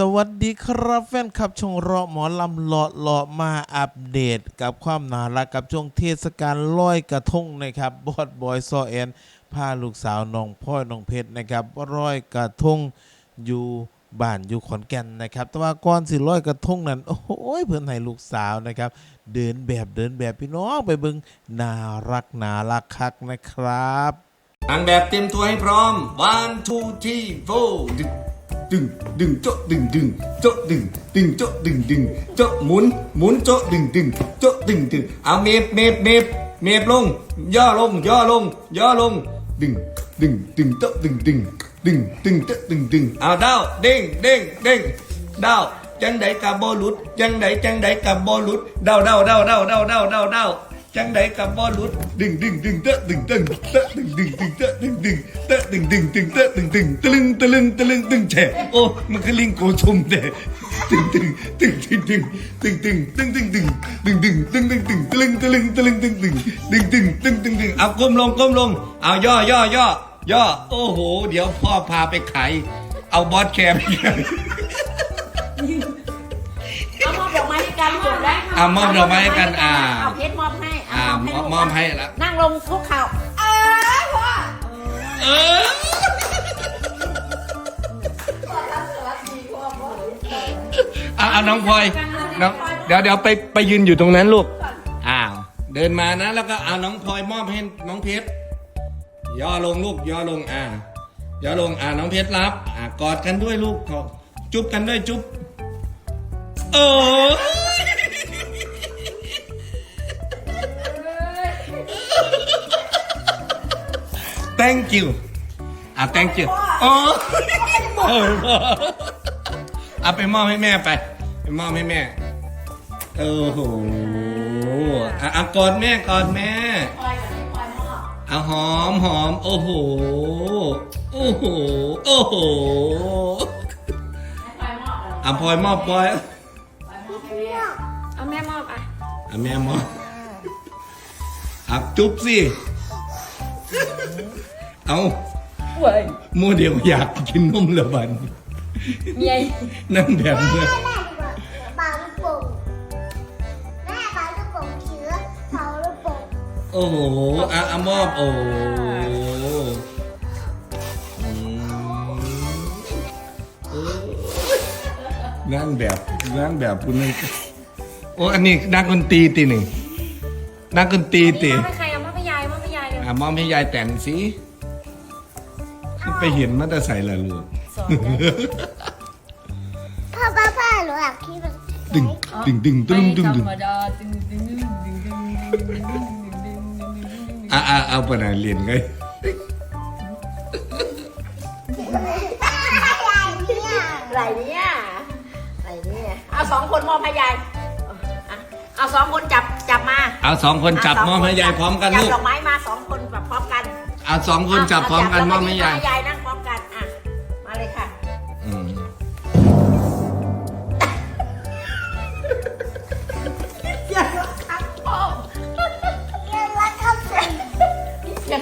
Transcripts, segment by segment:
สวัสดีครับแฟนคลับช่องราะหมอลำเลาะเลาะมาอัปเดตกับความน่ารักกับช่วงเทศกาลลอยกระทงนะครับบอดบอยซอแอนพาลูกสาวน้องพ่อน้องเพชรนะครับลอยกระทงอยู่บ้านอยู่ขอนแก่นนะครับ แต่ว่าก่อนสิลอยกระทงนั้นโอ้ยเพื่อนให้ลูกสาวนะครับ เดินแบบเดินแบบพี่น้องไปเบิงน่ารักน่ารักคักนะครับนางแบบเตรียมตัวให้พร้อม one two three four ดึงดึงดึงโจะดึงดึงโจะดึงดึงโจะดึงดึงโจะหมุนหมุนโจะดึงดึงโจะดึงดึงเอาเมฟเมฟเมฟเมฟลงย่อ ลงย่อลงย่อลงดึงดึงดึงโจะดึงดึงดึงดึงโจะดึงดึงเอาดาวเด้งเด้งเด้งดาวจังไดกับบอลุดจังไดจังไดกับบอลุดดาวดาวดาวดาวดาวดาวดาวดาวจังไดกับบอลลุดดึงดึงดึงเตะดึงดึงเตะดึงดึงดึงเตะดึงดึงเตะดึงดึงดึงเตะดึงดึงตะลึงตะลึงตะลึงตึงแฉโอ้มันคือลิงโกชุมแต่ดึงดึงดึงดึงดึงดึงดึงดึงดึงดึงดึงดึงดึงดึงดึงตะลึงตะลึงตะลึงดึงดึงดึงดึงดึงดึงดึงเอาก้มลงก้มลงเอาย่อย่อย่อย่อโอ้โห เดี๋ยวพ่อพาไปขายเอาบอสแคร์ไปขายเอามอบดอกไม้ให้กันจบได้ค่ะอะมอบดอกไม้ให้กันอ่าเอาเพชรมอบให้ อ่าเมอบมอบให้แล้ว นั่งลงคุกเข่าเออพ่อเออเอาเอาน้องพลอยน้องเดี๋ยวเดี๋ยวไปไปยืนอยู่ตรงนั้นลูก อ้าว เดินมานะ แล้วก็เอาน้องพลอยมอบให้น้องเพชร ย่อลงลูก ย่อลง อ่า ย่อลง อ่า น้องเพชรรับ อ่ากอดกันด้วยลูกกอดจุ๊บกันด้วยจุ๊บโอ้ thank you อะ thank you โอ้โอ้ยพ่อเอาไปมอบให้แม่ไป ไปมอบให้แม่ โอ้โหอะอะกอดแม่กอดแม่พลอยกับพี่พลอยมอบเอาหอมหอมโอ้โห โอ้โห โอ้โหให้พลอยมอบเหรออะพลอยมอบพลอยพลอยมอบให้แม่เอาแม่มอบอะ อะแม่มอบอะจุ๊บสิ เอาเว้ยโมเดลอยากกินนมละบันเมียนั่นแบบเนี้ยแม่ดีกว่าเป่าลูกโป่งแม่เป่าลูกโป่งเชื้อเป่าลูกโป่งโอ้โหอะอะมอบโอ้โหอืมเออนั่นแบบนั่นแบบคุณนั่นโอ้อันนี้นักดนตรีตีหนึ่งนักดนตรีตีเอาให้ใคร อบให้ยายเลยอะมอบให้ยายแต่งสิไปเห็นมันจะใส่ละลูกสอนได้พ่อป้าป้าหนูอยากคิดแบบดึงดึงดึงดึงดึงดึงไม่ธรรมดาดึงดึงดึงดึงดึงดึงดึงดึงดึงดึงอะอะเอาไปไหนเรียนไงอะไรเนี่ยอะไรเนี่ยอะไรเนี่ยเอาสองคนมอบให้ยายอะเอาสองคนจับจับมา เอาสองคนจับมอบให้ยายพร้อมกันจับลูกดอกไม้มาสองคนแบบพร้อมกันเอาสองคนจับพร้อมกันมอบให้ยายยายนั่งพร้อมกันอะมาเลยค่ะอืมอย่าทักพ่อเรียนรักเข้าใส่อย่า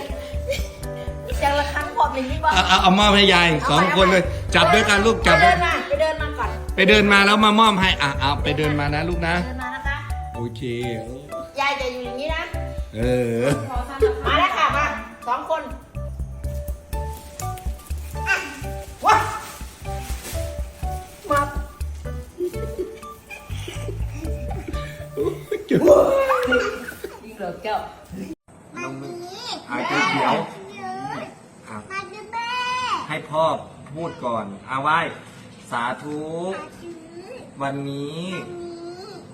อย่าละครั้งพ่อเป็นนี่ว่าเอาเอาเอามอบให้ยายสองคนเลย จับด้วยกันลูกจับไปด้วเดิยนมาไปเดินมาก่อนไปเดินมาแล้วมามอบให้อะเอาไปเดินมานะลูกนะเดินมานะคะโอเคยายจะอยู่อย่างนี้นะ เออ มาแล้วค่ะ มาสองคนอะว้ามายิงเหลือแก้วมันนี้หายใจเขียวยืดอะมันจะแม่ให้พ่อพูดก่อนเอาไหว้ สาธุยืดวันนี้นี้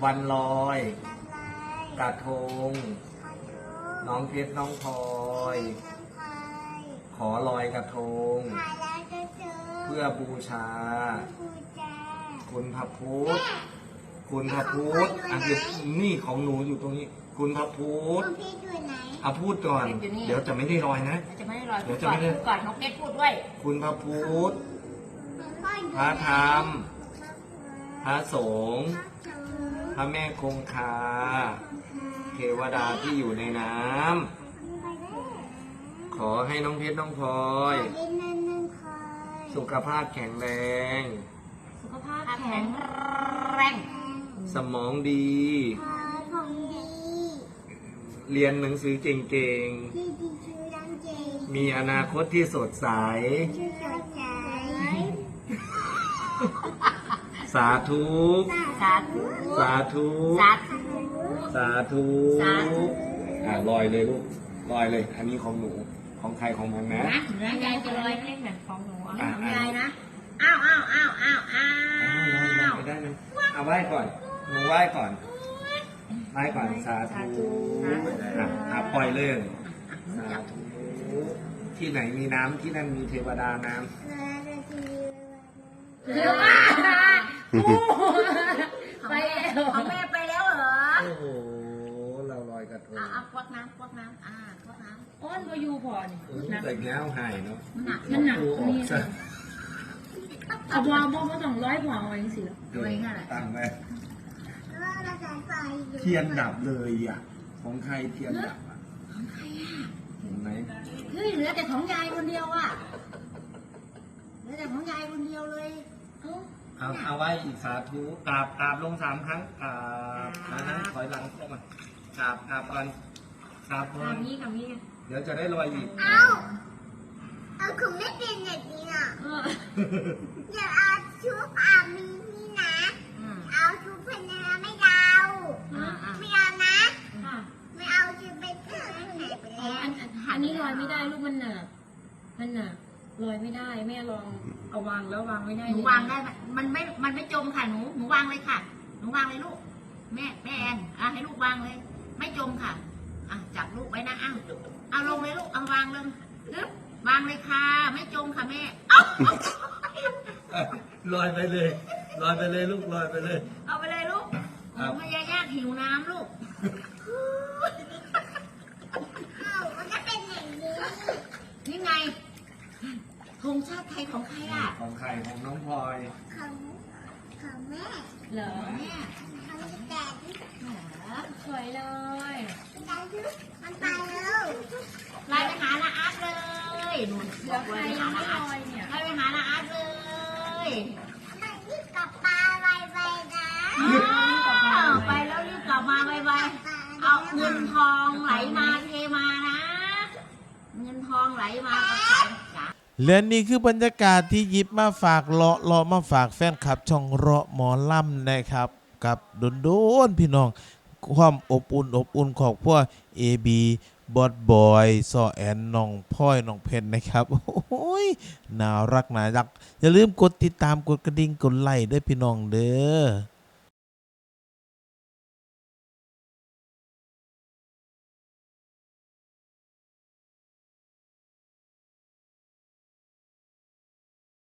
วันลอยอะไร กระทงขอโทษน้องเพชรน้องพลอยน้ำพายขอลอยกระทงถ่ายแล้วจะเจอเพื่อบูชากูจะคุณพระพุทธคุณพระพุทธอันนี้นี่ของหนูอยู่ตรงนี้ คุณพระพุทธคุณพี่อยู่ไหนเอาพูดก่อน เดี๋ยวจะไม่ได้ลอยนะ จะไม่ให้ลอยเดี๋พูยวดจะก่อนไม่ได้พูดก่อนน้องเพชรพูดด้วย คุณพระพุทธมันก็อยู่พระธรรม พระสงฆ์ พระธรรมพระแม่คงคา เทวดาที่อยู่ในน้ำ ขอให้น้องเพชรน้องพลอยเล่นนั่นนั่นคอยสุขภาพแข็งแรงสสุขภาพแข็งแรง สมองดีพาของดี เรียนหนังสือเก่งที่ดีชื่อดังเจๆมีอนาคตที่สดใส ชื่อ สดใสสาธุ สาธุ สาธุ สาธุ สาธุสาธุ อะลอยเลยลูกลอยเลย อันนี้ของหนูของใครของมันนะนะนะยายจะลอยให้เหมือนของหนูเอาอะของยายนะ อ้าวอ้าวอ้าวอ้าวอ้าอ้าวลอยลอยวไปได้นะเอาไหว้ก่อนหนูไหว้ก่อนไหว้ก่อนสาธุอะอะปล่อยเลยสาธุที่ไหนมีน้ำที่นั่นมีเทวดาน้มาเลยทีเดี๋ยวมา ไปแล้วของแม่ไปแล้วเหรอำโอ้โห เราลอยกระทงอะอะควักน้ำควักน้ำอ่าควักน้อ้อนก็อยู่พอนี่แต่แง้วหายเนาะำหนักมันหนักดูอตรงอกนี้ซะเอาบอลบอลต้องร้อยพอเอาเองสิด้วยนั่นแหละตั้งไว้ก็เราจะไปอยู่เทียนดับเลยอะ ของใครเทียนดับอะเห็นไหมเฮ้ยเหลือแต่ของยายคนเดียวอะเหลือแต่ของยายคนเดียวเลย เอ้าเอาเอาไว้อีกสาธุกราบกราบลงสามครั้งกราบนะนะถอยหลังเข้ามากราบกราบก่อนกราบก่อนคำนี้คำนี้เดี๋ยวจะได้ลอยอีกเอาเอาคุณไม่เป็นอย่างนี้อะเอออย่าเอาชุบอามีนี่นะอืมเอาชุบพนนะไม่เอาอ่าอ่าไม่เอานะอ่าไม่เอาชุบไปเถอะไหนไปอ๋อแล้วอันอันอันนี้ลอยไม่ได้ลูกมันหนักมันหนัก ลอยไม่ได้ แม่ลองเอาวางแล้ววางไม่ได้หนูวางได้ไหมมันไม่ มันไม่จมค่ะหนู หนูวางเลยค่ะ หนูวางเลยลูก แม่ แม่แอนอะให้ลูกวางเลย ไม่จมค่ะ อะจับลูกไว้นะอ้าวเอาลงเลยลูก เอาวางลงปึ๊บวางเลยค่ะ ไม่จมค่ะแม่ เอ้าลอยไปเลย ลอยไปเลยลูก ลอยไปเลย เอาไปเลยลูกครัโอ้บพยายากหิวน้ำลูก เอามันก็เป็นอย่างนี้ นี่ไง ธงชาติไทยของใครอะของใครของน้องพลอย ของของแม่เหรอแม่ของแดดสวยเลยแดดมันไปแล้วไล่ไปหานาอาร์ตเลยหนูเหลืบออกใคเลรยยัหางไม่นาอาร์ลตอยเนี่ยไล่ไปหานาอาร์ตเลยมันรีบกลับปลาไวๆนะอ้าวไปแล้วรีบกลับมาไวๆเอาเงินทองไหลมาเทมานะ เงินทองไหลมากับสายจ๋า และนี่คือบรรยากาศที่หยิบมาฝากเลาะเลาะมาฝากแฟนคลับ ช่องเลาะหมอล่ำนะครับ กับโดนโดนๆพี่น้อง ความอบอุ่นอบอุ่นของพวก AB บอดบอยซอแอนน้องพ่อยน้องเพนนะครับ โอ้ยน่ารักน่ารัก อย่าลืมกดติดตามกดกระดิ่งกดไลค์ด้วยพี่น้องเด้อ